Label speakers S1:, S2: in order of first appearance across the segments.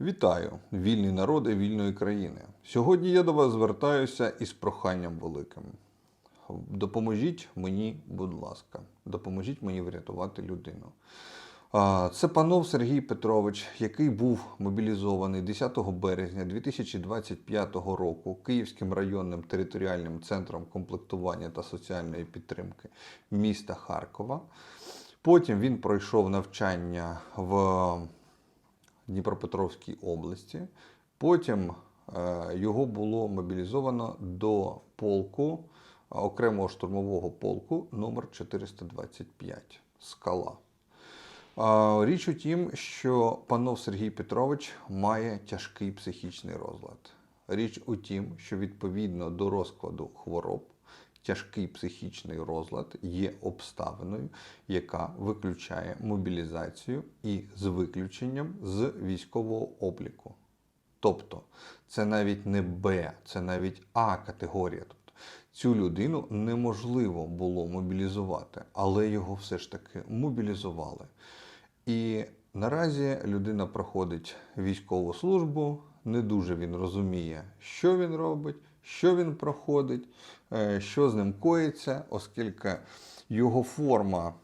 S1: Вітаю, вільні народи вільної країни. Сьогодні я до вас звертаюся із проханням великим. Допоможіть мені, будь ласка, допоможіть мені врятувати людину. Це панов Сергій Петрович, який був мобілізований 10 березня 2025 року Київським районним територіальним центром комплектування та соціальної підтримки міста Харкова. Потім він пройшов навчання в Дніпропетровській області. Потім е, його було мобілізовано до полку е, окремого штурмового полку номер 425 Скала. Річ у тім, що панов Сергій Петрович має тяжкий психічний розлад. Річ у тім, що відповідно до розкладу хвороб тяжкий психічний розлад є обставиною, яка виключає мобілізацію і з виключенням з військового обліку. Тобто це навіть не Б, це навіть А категорія. Тобто цю людину неможливо було мобілізувати, але його все ж таки мобілізували. І наразі людина проходить військову службу, не дуже він розуміє, що він робить, що він проходить, е, що з ним коїться, оскільки його форма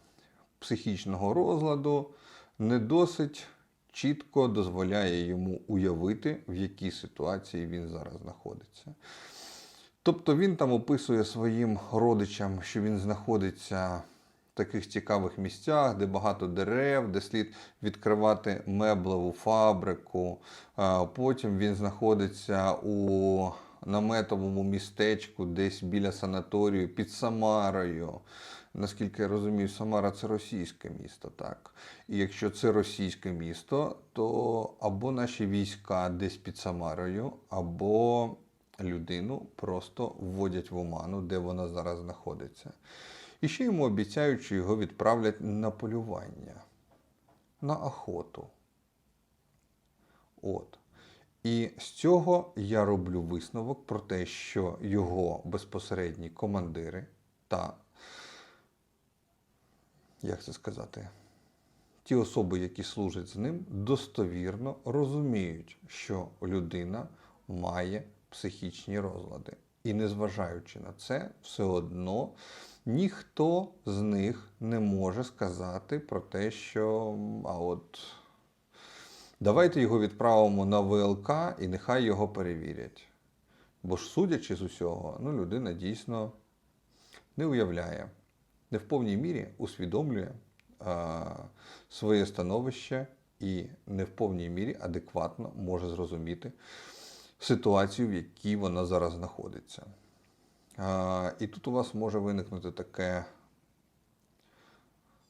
S1: психічного розладу не досить чітко дозволяє йому уявити, в якій ситуації він зараз знаходиться. Тобто він там описує своїм родичам, що він знаходиться в таких цікавих місцях, де багато дерев, де слід відкривати меблеву фабрику. Потім він знаходиться у наметовому містечку, десь біля санаторію під Самарою. Наскільки я розумію, Самара це російське місто, так. І якщо це російське місто, то або наші війська десь під Самарою, або людину просто вводять в оману, де вона зараз знаходиться. І ще йому обіцяють, що його відправлять на полювання, на охоту. От. І з цього я роблю висновок про те, що його безпосередні командири та, як це сказати, ті особи, які служать з ним, достовірно розуміють, що людина має психічні розлади. І незважаючи на це, все одно ніхто з них не може сказати про те, що а от давайте його відправимо на ВЛК і нехай його перевірять. Бо ж, судячи з усього, ну, людина дійсно не уявляє, не в повній мірі усвідомлює а, своє становище і не в повній мірі адекватно може зрозуміти ситуацію, в якій вона зараз знаходиться. А, і тут у вас може виникнути таке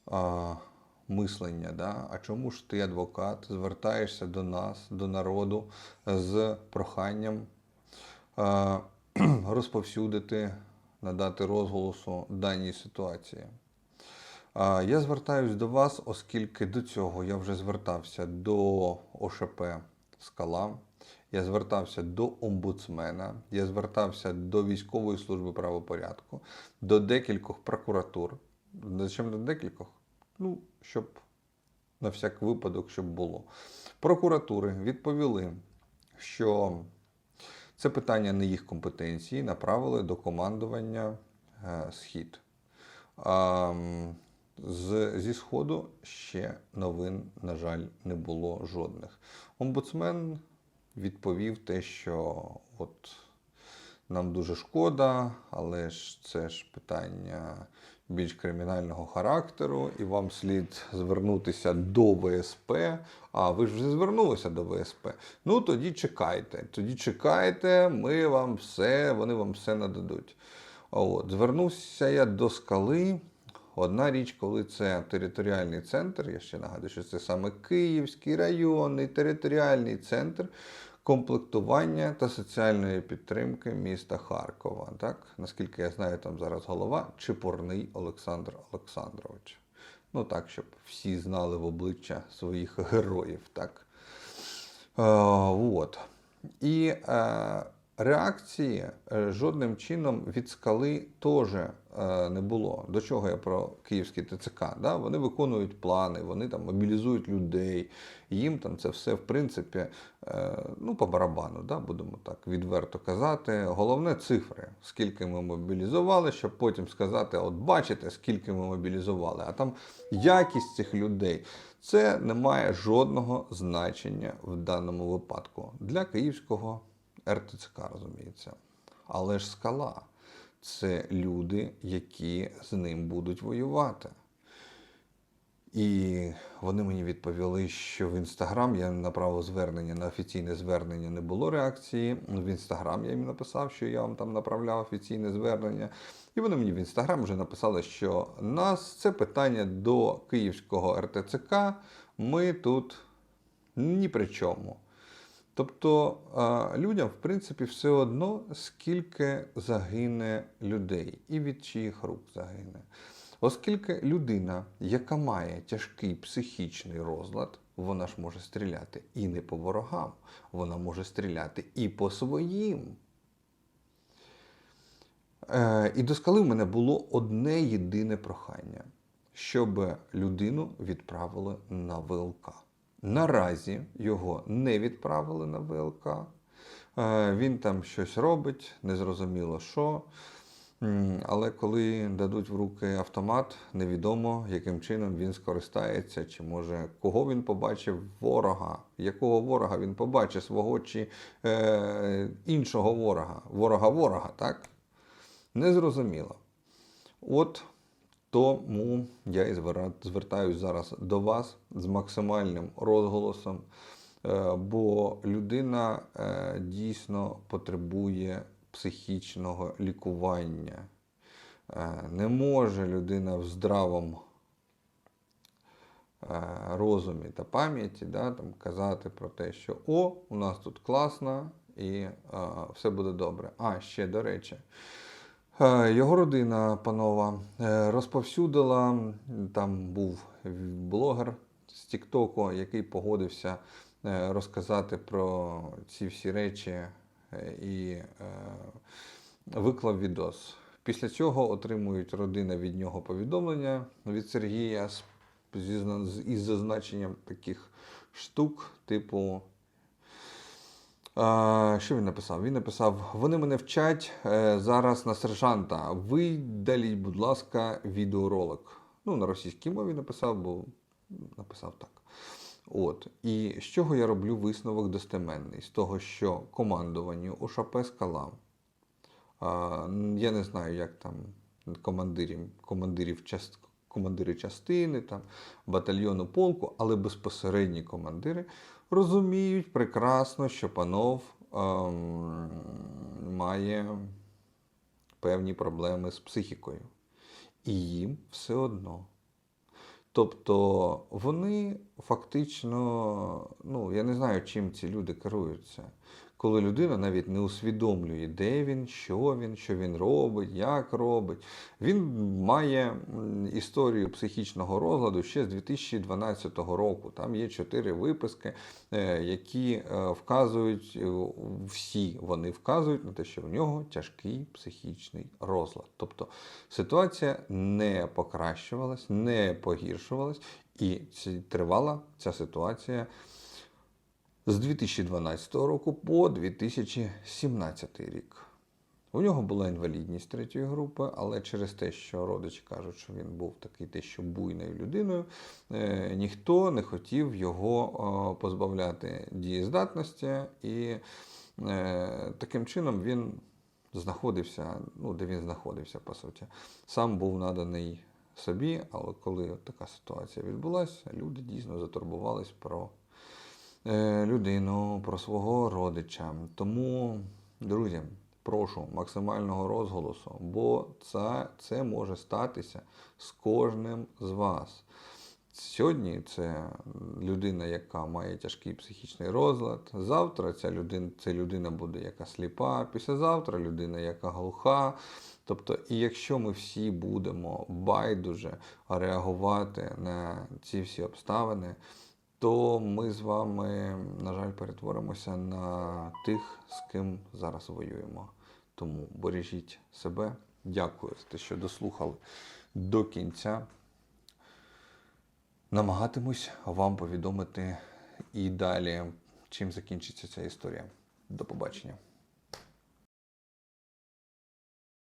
S1: а, мислення, да? а чому ж ти, адвокат, звертаєшся до нас, до народу з проханням а, розповсюдити, надати розголосу даній ситуації? А, Я звертаюсь до вас, оскільки до цього я вже звертався до ОШП Скала. Я звертався до омбудсмена, я звертався до військової служби правопорядку, до декількох прокуратур. Зачем до декількох? Ну, щоб на всяк випадок, щоб було. Прокуратури відповіли, що це питання не їх компетенції, направили до командування е, Схід. З, зі Сходу ще новин, на жаль, не було жодних. Омбудсмен відповів те, що от нам дуже шкода, але ж це ж питання більш кримінального характеру, і вам слід звернутися до ВСП. А ви ж вже звернулися до ВСП. Ну тоді чекайте. Тоді чекайте, ми вам все, вони вам все нададуть. От, звернувся я до скали. Одна річ, коли це територіальний центр, я ще нагадую, що це саме Київський районний територіальний центр комплектування та соціальної підтримки міста Харкова. Так? Наскільки я знаю, там зараз голова Чепурний Олександр Олександрович. Ну так, щоб всі знали в обличчя своїх героїв. Так? Е, от. І е, Реакції е, жодним чином від скали теж е, не було. До чого я про київський ТЦК? Да? Вони виконують плани, вони там мобілізують людей. Їм там це все в принципі е, ну, по барабану, да? будемо так відверто казати. Головне цифри, скільки ми мобілізували, щоб потім сказати: от бачите, скільки ми мобілізували. А там якість цих людей це не має жодного значення в даному випадку для київського. РТЦК, розуміється. Але ж скала це люди, які з ним будуть воювати. І вони мені відповіли, що в інстаграм я направив звернення на офіційне звернення не було реакції. В інстаграм я їм написав, що я вам там направляв офіційне звернення. І вони мені в інстаграм вже написали, що нас це питання до київського РТЦК. Ми тут ні при чому. Тобто людям, в принципі, все одно, скільки загине людей і від чиїх рук загине. Оскільки людина, яка має тяжкий психічний розлад, вона ж може стріляти і не по ворогам, вона може стріляти і по своїм. Е, і до скали в мене було одне єдине прохання, щоб людину відправили на ВЛК. Наразі його не відправили на ВЛК. Е, Він там щось робить, незрозуміло що. Але коли дадуть в руки автомат, невідомо, яким чином він скористається, чи може кого він побачив ворога, якого ворога він побачив, свого чи е, іншого ворога, ворога ворога, так? Незрозуміло. От тому я і звертаюсь зараз до вас з максимальним розголосом, е, бо людина е, дійсно потребує психічного лікування. Е, Не може людина в здравому розумі та пам'яті да, там, казати про те, що о, у нас тут класно і все буде добре. А, ще до речі. Е, Його родина, панова, е, розповсюдила. Там був блогер з Тіктоку, який погодився е, розказати про ці всі речі і виклав відос. Після цього отримують родина від нього повідомлення від Сергія із зазначенням таких штук, типу. Що він написав? Він написав: вони мене вчать е, зараз на сержанта. Видаліть, будь ласка, відеоролик. Ну, на російській мові написав, бо написав так. От. І з чого я роблю висновок достеменний? З того, що командуванню ОШП «Скала», я не знаю, як там командирів, командирів част, командири частини, там, батальйону полку, але безпосередні командири розуміють прекрасно, що панов ем, має певні проблеми з психікою. І їм все одно. Тобто вони фактично, ну я не знаю, чим ці люди керуються. Коли людина навіть не усвідомлює, де він, що він, що він робить, як робить. Він має історію психічного розладу ще з 2012 року. Там є чотири виписки, е, які е, вказують, е, всі вони вказують на те, що в нього тяжкий психічний розлад. Тобто ситуація не покращувалась, не погіршувалась, і тривала ця ситуація з 2012 року по 2017 рік. У нього була інвалідність третьої групи, але через те, що родичі кажуть, що він був такий те, що буйною людиною, е, ніхто не хотів його е, позбавляти дієздатності, і е, таким чином він знаходився, ну, де він знаходився, по суті. Сам був наданий собі, але коли така ситуація відбулася, люди дійсно затурбувались про людину, про свого родича. Тому, друзі, прошу максимального розголосу, бо це, це може статися з кожним з вас. Сьогодні це людина, яка має тяжкий психічний розлад. Завтра ця людина, це людина буде яка сліпа, післязавтра людина, яка глуха. Тобто, і якщо ми всі будемо байдуже реагувати на ці всі обставини, то ми з вами, на жаль, перетворимося на тих, з ким зараз воюємо. Тому бережіть себе. Дякую за те, що дослухали до кінця. Намагатимусь вам повідомити і далі, чим закінчиться ця історія. До побачення.